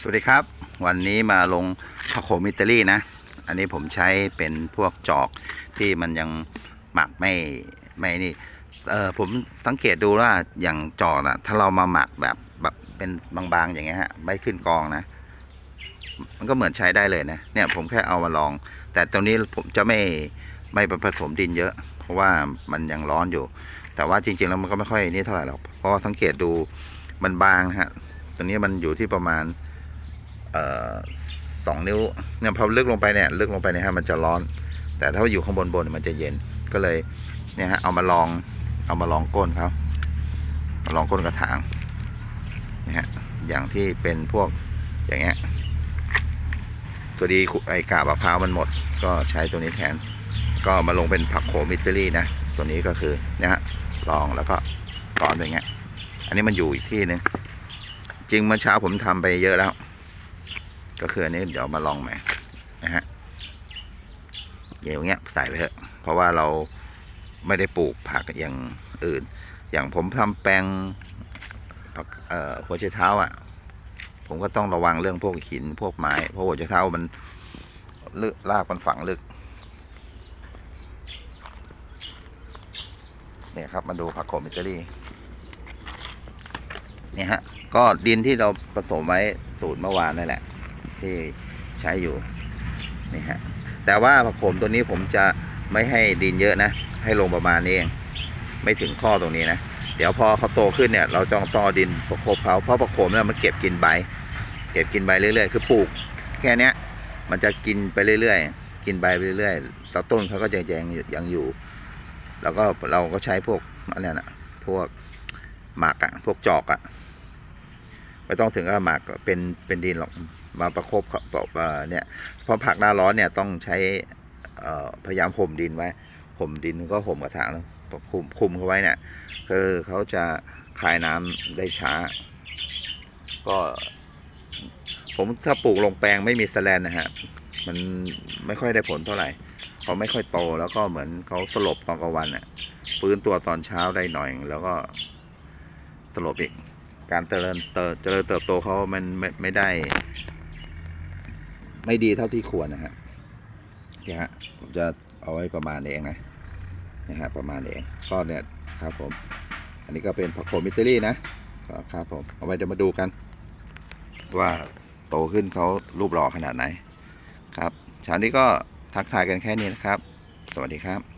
สวัสดีครับ วันนี้มาลงพาโคมิเตอรี่นะ อันนี้ผมใช้เป็นพวกจอกที่มันยังหมักไม่ไม่นี่เออผมสังเกตดูว่าอย่างจอกอะถ้าเรามาหมักแบบแบบเป็นบางๆอย่างเงี้ยฮะไม่ขึ้นกองนะ มันก็เหมือนใช้ได้เลยนะเนี่ยผมแค่เอามาลอง แต่ตรงนี้ผมจะไม่ไม่ไปผสมดินเยอะ เพราะว่ามันยังร้อนอยู่ แต่ว่าจริงๆแล้วมันก็ไม่ค่อยนี่เท่าไหร่หรอกเพราะว่าสังเกตดูมันบางนะฮะตัวนี้มันอยู่ที่ประมาณ สองนิ้วเนี่ยพอลึกลงไปเนี่ยลึกลงไปเนี่ยฮะมันจะร้อน แต่ถ้าอยู่ข้างบนบนมันจะเย็นก็เลยเนี่ยฮะเอามาลองเอามาลองก้นเขามาลองก้นกระถางนะฮะอย่างที่เป็นพวกอย่างเงี้ยตัวดีไอกาบมะพร้าวมันหมด ก็ใช้ตัวนี้แทน ก็มาลงเป็นผักโขมอิตาลีนะตัวนี้ก็คือเนี่ยฮะลองแล้วก็สอนอย่างเงี้ย อันนี้มันอยู่อีกที่หนึงจริงเมื่อเช้าผมทำไปเยอะแล้ว ก็คืออันนี้เดี๋ยวมาลองใหม่นะฮะอย่างเงี้ยใส่ไปเถอะ เพราะว่าเราไม่ได้ปลูกผักอย่างอื่น อย่างผมทำแปลงผักเอ่อหัวไชเท้าอะ ผมก็ต้องระวังเรื่องพวกหินพวกไม้ เพราะหัวไชเท้ามันลึกรากมันฝังลึก เนี่ยครับมาดูผักโขมอิตาลีเนี่ยฮะ ก็ดินที่เราผสมไว้สูตรเมื่อวานนั่นแหละ ที่ใช้อยู่นี่ฮะแต่ว่าผักโขมตัวนี้ผมจะไม่ให้ดินเยอะนะ ให้ลงประมาณนี้เองไม่ถึงข้อตรงนี้นะ เดี๋ยวพอเขาโตขึ้นเนี่ย เราต้องต่อดินประคบเขาเพราะผักโขมเนี่ยมันเก็บกินใบ เก็บกินใบเรื่อยๆ คือปลูก แค่เนี้ย มันจะกินไปเรื่อยๆ กินใบไปเรื่อยๆแล้วต้นเขาก็จะยังยังอยู่ แล้วก็เราก็ใช้พวกอะไรนะพวกหมักอะพวกจอกอะ ไม่ต้องถึงกับหมักเป็นเป็นดินหรอกมาประคบเนี่ยเพราะผักหน้าร้อนเนี่ยต้องใช้พยายามห่มดินไว้ห่มดินก็ห่มกระถางแล้วคุมคุมเขาไว้เนี่ยคือเขาจะคายน้ำได้ช้า ก็ผมถ้าปลูกลงแปลงไม่มีสแลนนะฮะมันไม่ค่อยได้ผลเท่าไหร่เขาไม่ค่อยโตแล้วก็เหมือนเขาสลบตอนกลางวันอะฟื้นตัวตอนเช้าได้หน่อย แล้วก็สลบอีก การเจริญเติบเจริญเติบโตเขามันไม่ไม่ได้ ไม่ดีเท่าที่ควรนะฮะเนี่ยฮะผมจะเอาไว้ประมาณเองนะนะฮะประมาณเองก็เนี่ยครับผม อันนี้ก็เป็นผักโขมอิตาลีนะก็ครับผมเอาไว้เดี๋ยวมาดูกัน ว่าโตขึ้นเขารูปหล่อขนาดไหนครับเช้านี้ก็ทักทายกันแค่นี้นะครับ สวัสดีครับ